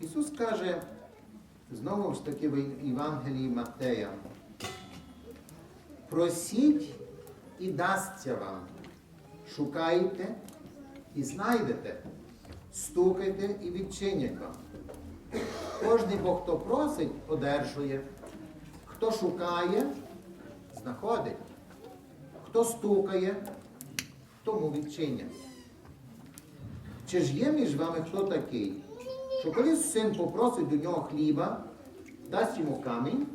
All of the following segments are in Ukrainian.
Ісус каже, знову ж таки в Євангелії Матея, просіть і дасться вам, шукайте і знайдете, стукайте і відчинять вам. Кожний бо хто просить, одержує, хто шукає, знаходить, хто стукає, тому відчинять. Чи ж є між вами хто такий, що коли син попросить у нього хліба, дасть йому камінь,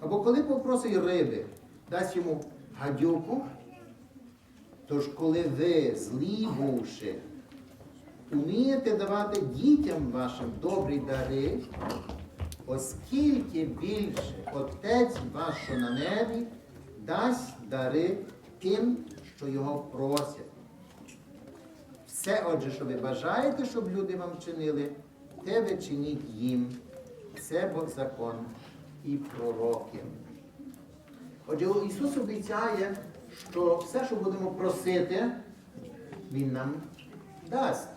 або коли попросить риби, дасть йому гадюку, тож коли ви, злі бувши, умієте давати дітям вашим добрі дари, оскільки більше Отець ваш, на небі, дасть дари тим, що його просять. Все, отже, що ви бажаєте, щоб люди вам чинили, те ви чиніть їм. Це бо закон і пророки. Отже, Ісус обіцяє, що все, що будемо просити, Він нам дасть.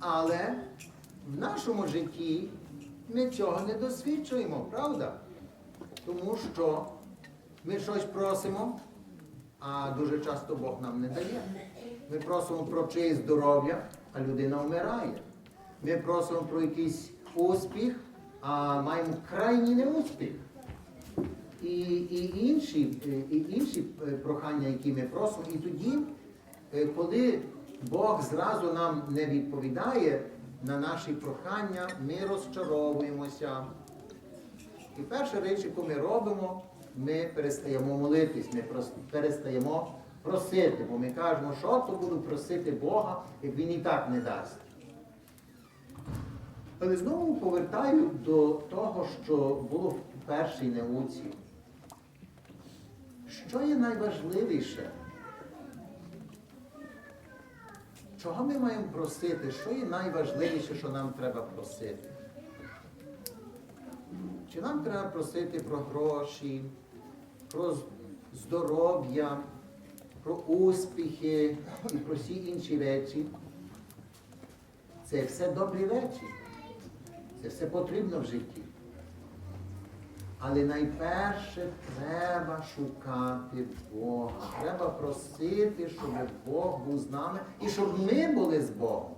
Але в нашому житті ми цього не досвідчуємо, правда? Тому що ми щось просимо, а дуже часто Бог нам не дає. Ми просимо про чиєсь здоров'я, а людина вмирає. Ми просимо про якийсь успіх, а маємо крайній неуспіх. І, і, інші, і інші е, прохання, які ми просимо. І тоді, е, коли Бог зразу нам не відповідає на наші прохання, ми розчаровуємося. І перша річ, яку ми робимо, ми перестаємо молитись, ми перестаємо просити, бо ми кажемо, що то буду просити Бога, як Він і так не дасть. Але знову повертаю до того, що було в першій науці. Що є найважливіше? Чого ми маємо просити? Що є найважливіше, що нам треба просити? Чи нам треба просити про гроші, про здоров'я, про успіхи і про всі інші речі? Це все добрі речі. Це все потрібно в житті. Але найперше треба шукати Бога. Треба просити, щоб Бог був з нами і щоб ми були з Богом.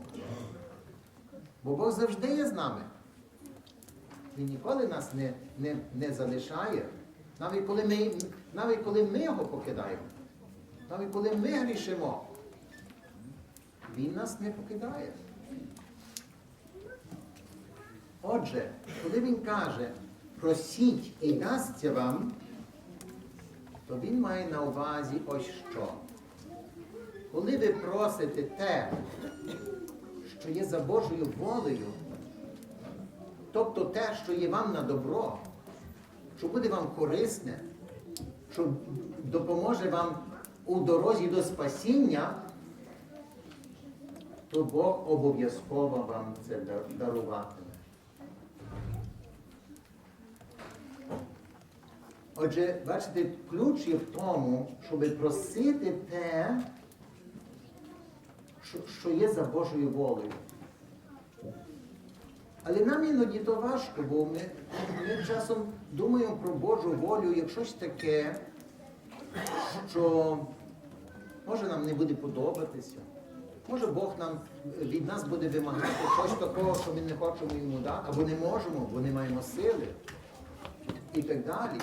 Бо Бог завжди є з нами. Він ніколи нас не, не, не залишає. Навіть коли, ми, навіть коли ми його покидаємо, навіть коли ми грішимо, він нас не покидає. Отже, коли він каже, просіть і дасться вам, то він має на увазі ось що. Коли ви просите те, що є за Божою волею, тобто те, що є вам на добро, що буде вам корисне, що допоможе вам у дорозі до спасіння, то Бог обов'язково вам це дар- даруватиме. Отже, бачите, ключ є в тому, щоб просити те, що є за Божою волею. Але нам іноді то важко, бо ми, ми часом думаємо про Божу волю як щось таке, що може нам не буде подобатися. Може Бог нам від нас буде вимагати щось такого, що ми не хочемо йому дати, або не можемо, бо не маємо сили. І так далі.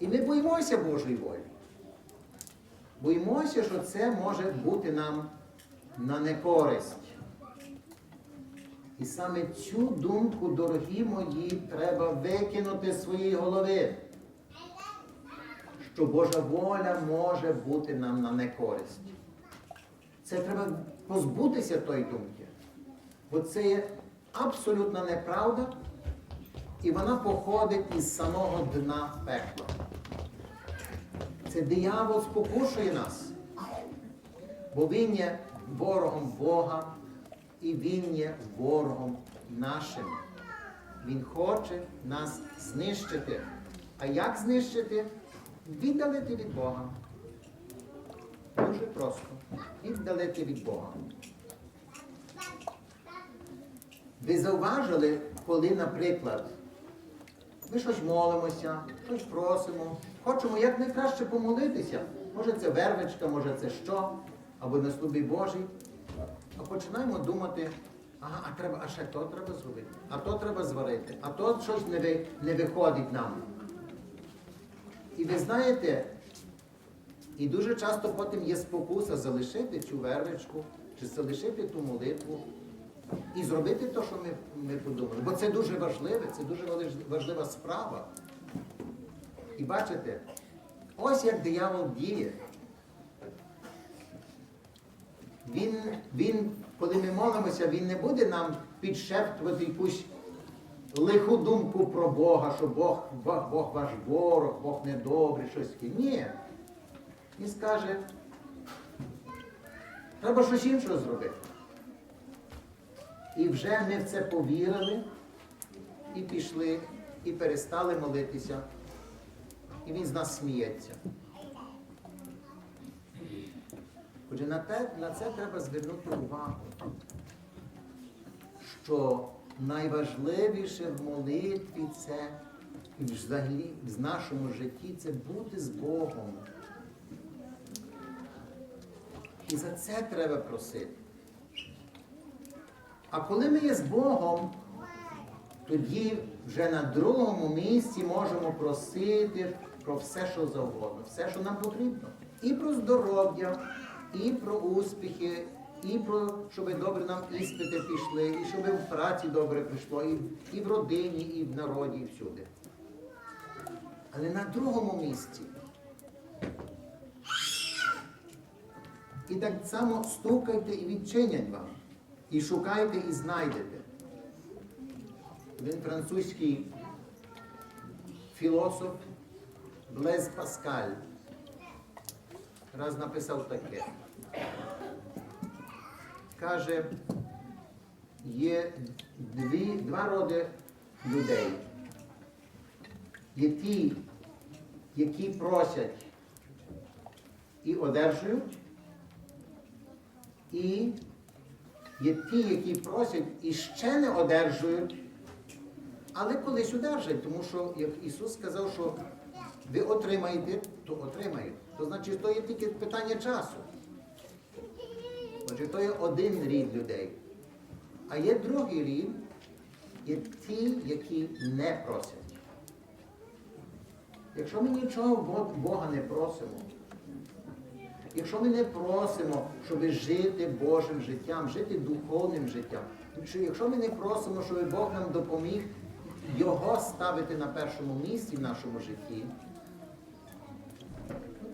І ми боїмося Божої волі. Боїмося, що це може бути нам на некористь. І саме цю думку, дорогі мої, треба викинути з своєї голови, що Божа воля може бути нам на некористь. Це треба позбутися тої думки. Бо це є абсолютна неправда, і вона походить із самого дна пекла. Це диявол спокушує нас, бо він є ворогом Бога і він є ворогом нашим. Він хоче нас знищити. А як знищити? Віддалити від Бога. Дуже просто. Віддалити від Бога. Ви зауважили, коли, наприклад, ми щось молимося, щось просимо, хочемо як найкраще помолитися. Може це вервичка, може це що, або на службі Божій. А починаємо думати, ага, а треба, а ще то треба зробити, а то треба зварити, а то щось не, ви, не виходить нам. І ви знаєте, і дуже часто потім є спокуса залишити цю вервичку, чи залишити ту молитву і зробити те, що ми, ми подумали. Бо це дуже важливе, це дуже важлива справа. І бачите, ось як диявол діє. Він, він, коли ми молимося, він не буде нам підшептувати якусь лиху думку про Бога, що Бог, Бог, ваш ворог, Бог недобрий, щось таке. Ні. Він скаже, треба щось іншого зробити. І вже ми в це повірили, і пішли, і перестали молитися. І він з нас сміється. Отже, на, те, на це треба звернути увагу, що найважливіше в молитві це взагалі в нашому житті це бути з Богом. І за це треба просити. А коли ми є з Богом, тоді вже на другому місці можемо просити про все, що завгодно, все, що нам потрібно. І про здоров'я, і про успіхи, і про щоб добре нам іспити пішли, і щоб в праці добре прийшло, і, і в родині, і в народі, і всюди. Але на другому місці. І так само стукайте і відчинять вам. І шукайте і знайдете. Він французький філософ Блез Паскаль раз написав таке. Каже, є дві, два роди людей. Є ті, які просять і одержують, і є ті, які просять і ще не одержують, але колись одержать, тому що як Ісус сказав, що ви отримаєте, то отримаєте. То значить, то є тільки питання часу. Отже, то є один рід людей. А є другий рід, є ті, які не просять. Якщо ми нічого Бога не просимо, якщо ми не просимо, щоб жити Божим життям, жити духовним життям, якщо- ми не просимо, щоб Бог нам допоміг Його ставити на першому місці в нашому житті,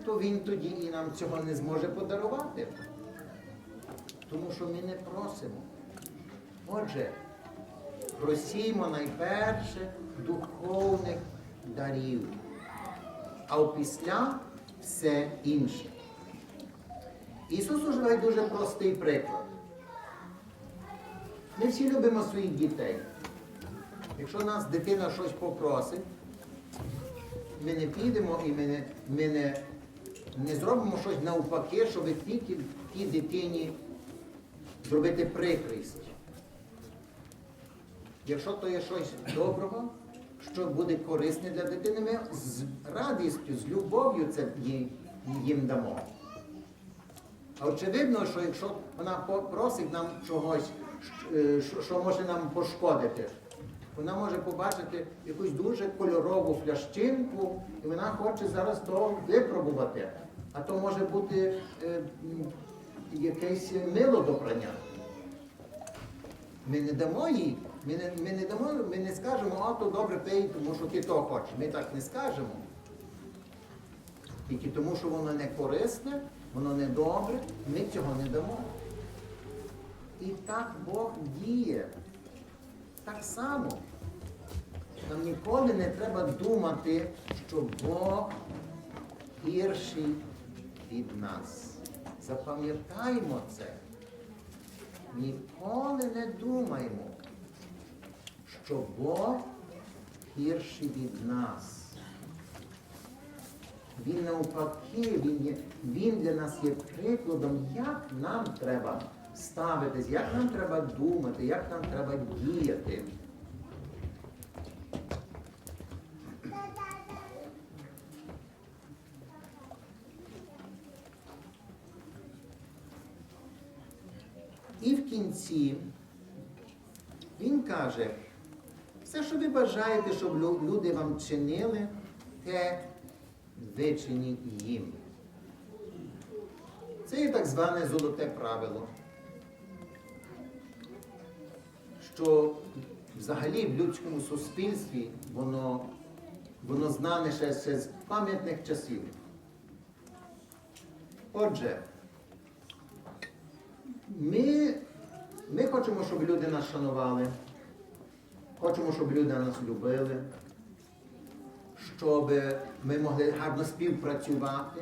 то Він тоді і нам цього не зможе подарувати. Тому що ми не просимо. Отже, просімо найперше духовних дарів, а опісля все інше. Ісус уживає дуже простий приклад. Ми всі любимо своїх дітей. Якщо нас дитина щось попросить, ми не підемо і ми не, ми не, не зробимо щось навпаки, щоб тільки тій дитині зробити прикрість. Якщо то є щось доброго, що буде корисне для дитини, ми з радістю, з любов'ю це їм дамо. А очевидно, що якщо вона попросить нам чогось, е, що- може нам пошкодити, вона може побачити якусь дуже кольорову флящинку, і вона хоче зараз то випробувати. А то може бути е, якесь мило до прання. Ми не дамо їй, ми не, ми не дамо, ми не скажемо, а то добре пий, тому що ти то хочеш. Ми так не скажемо. Тільки тому, що воно не корисне, воно не добре, ми цього не дамо. І так Бог діє. Так само. Нам ніколи не треба думати, що Бог гірший від нас. Запам'ятаймо це. Ніколи не думаймо, що Бог гірший від нас. Він навпаки, він, є, він для нас є прикладом, як нам треба ставитись, як нам треба думати, як нам треба діяти. І в кінці він каже, все, що ви бажаєте, щоб люди вам чинили, те ви чиніть їм. Це є так зване золоте правило, що взагалі в людському суспільстві воно, воно знане ще, ще з пам'ятних часів. Отже, ми, ми хочемо, щоб люди нас шанували, хочемо, щоб люди нас любили, щоб ми могли гарно співпрацювати.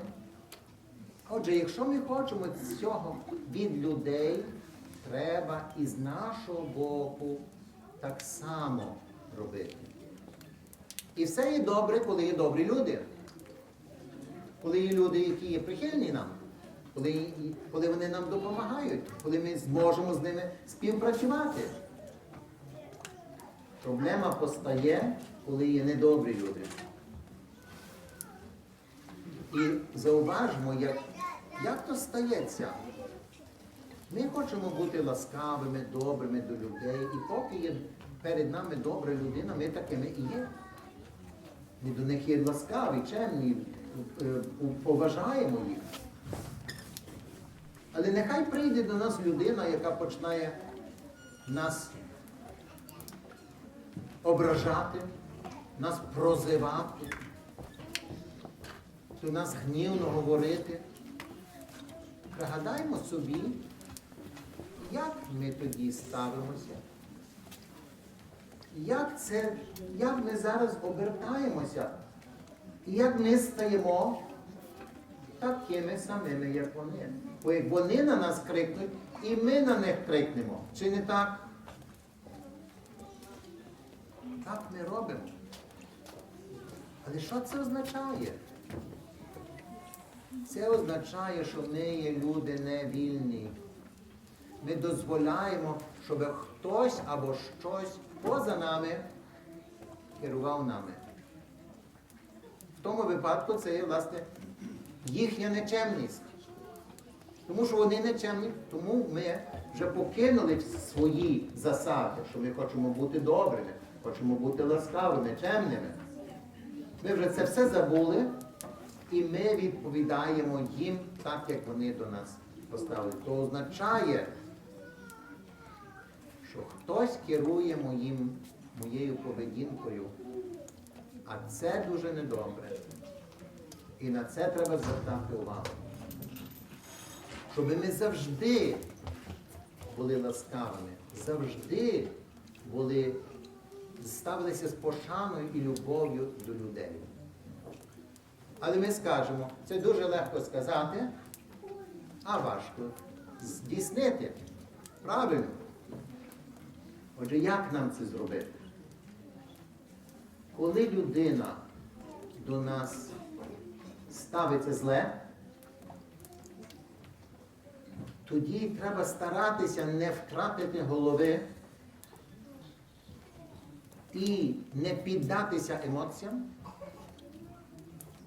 Отже, якщо ми хочемо цього від людей, треба і з нашого боку так само робити. І все є добре, коли є добрі люди. Коли є люди, які є прихильні нам, коли, коли вони нам допомагають, коли ми зможемо з ними співпрацювати. Проблема постає, коли є недобрі люди. І зауважмо, як, як то стається. Ми хочемо бути ласкавими, добрими до людей, і поки є перед нами добра людина, ми такими і є. Ми до них є ласкаві, чемні, е, поважаємо їх. Але нехай прийде до нас людина, яка починає нас ображати, нас прозивати, до нас гнівно говорити. Пригадаймо собі, як ми тоді ставимося. Як це, як ми зараз обертаємося, і як ми стаємо такими самими, як вони. Вони на нас крикнуть, і ми на них крикнемо. Чи не так? Так ми робимо. Але що це означає? Це означає, що ми є люди невільні. Ми дозволяємо, щоб хтось або щось поза нами керував нами. В тому випадку це є, власне, їхня нечемність. Тому що вони нечемні, тому ми вже покинули свої засади, що ми хочемо бути добрими, хочемо бути ласкавими, чемними. Ми вже це все забули, і ми відповідаємо їм так, як вони до нас поставили. То означає, що хтось керує моїм, моєю поведінкою, а це дуже недобре. І на це треба звертати увагу. Щоб ми завжди були ласкавими, завжди були, ставилися з пошаною і любов'ю до людей. Але ми скажемо, це дуже легко сказати, а важко здійснити. Правильно. Отже, як нам це зробити? Коли людина до нас ставиться зле, тоді треба старатися не втратити голови і не піддатися емоціям,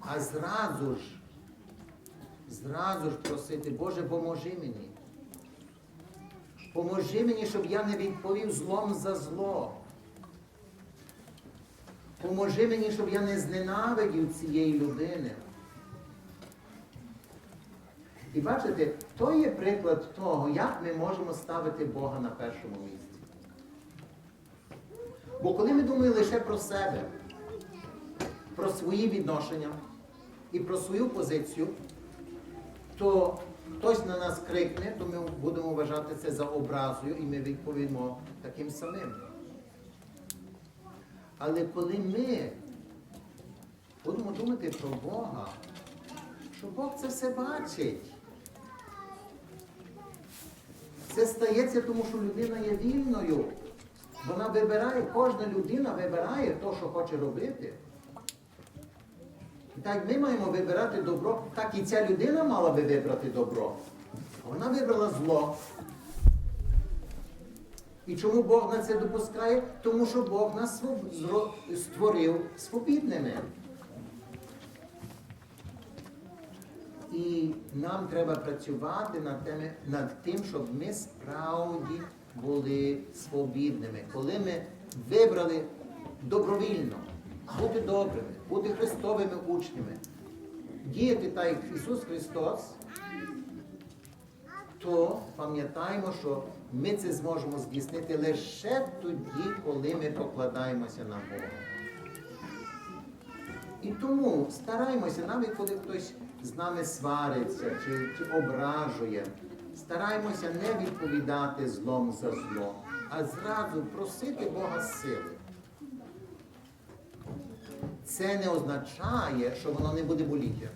а зразу ж, зразу ж просити, Боже, поможи мені. Поможи мені, щоб я не відповів злом за зло. Поможи мені, щоб я не зненавидів цієї людини. І бачите, то є приклад того, як ми можемо ставити Бога на першому місці. Бо коли ми думаємо лише про себе, про свої відношення і про свою позицію, то хтось на нас крикне, то ми будемо вважати це за образою і ми відповімо таким самим. Але коли ми будемо думати про Бога, що Бог це все бачить. Це стається, тому що людина є вільною. Вона вибирає, кожна людина вибирає те, що хоче робити. І так ми маємо вибирати добро, так і ця людина мала би вибрати добро. а Вона вибрала зло. І чому Бог на це допускає? Тому що Бог нас створив свобідними. І нам треба працювати над, тими, над тим, щоб ми справді були свобідними. Коли ми вибрали добровільно бути добрими, бути Христовими учнями, діяти так, як Ісус Христос, то пам'ятаємо, що ми це зможемо здійснити лише тоді, коли ми покладаємося на Бога. І тому стараємося, навіть коли хтось з нами свариться чи, чи ображує, стараємося не відповідати злом за зло, а зразу просити Бога сили. Це не означає, що воно не буде боліти.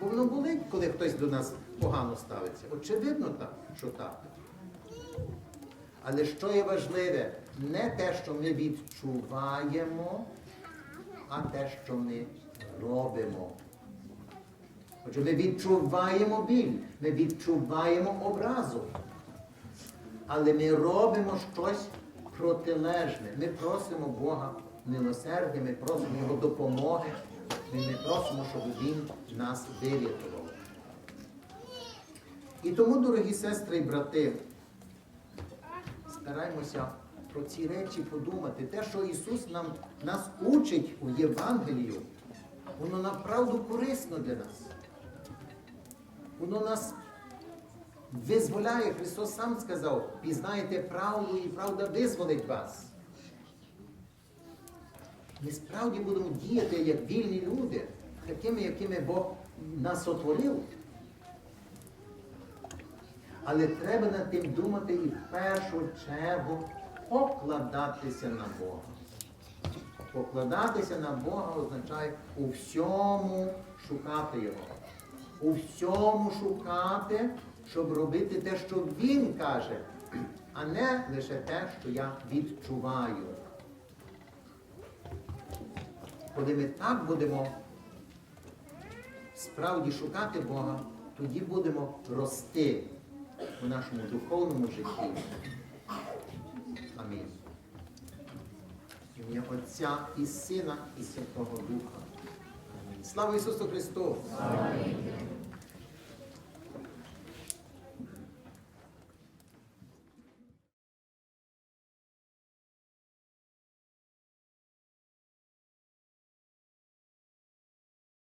Бо воно болить, коли хтось до нас погано ставиться. Очевидно так, що так. Але що є важливе, не те, що ми відчуваємо, а те, що ми робимо. Отже, ми відчуваємо біль, ми відчуваємо образу. Але ми робимо щось протилежне. Ми просимо Бога милосердя, ми просимо Його допомоги, ми просимо, щоб Він нас вирятував. І тому, дорогі сестри і брати, стараємося про ці речі подумати. Те, що Ісус нам, нас учить у Євангелію, воно направду корисно для нас. Воно нас визволяє. Христос сам сказав, пізнаєте правду і правда визволить вас. Ми справді будемо діяти як вільні люди, такими, якими Бог нас сотворив. Але треба над тим думати і в першу чергу покладатися на Бога. Покладатися на Бога означає у всьому шукати Його. У всьому шукати, щоб робити те, що Він каже, а не лише те, що я відчуваю. Коли ми так будемо справді шукати Бога, тоді будемо рости у нашому духовному житті. Амінь. Ім'я Отця і Сина, і Святого Духа. Амінь. Слава Ісусу Христу!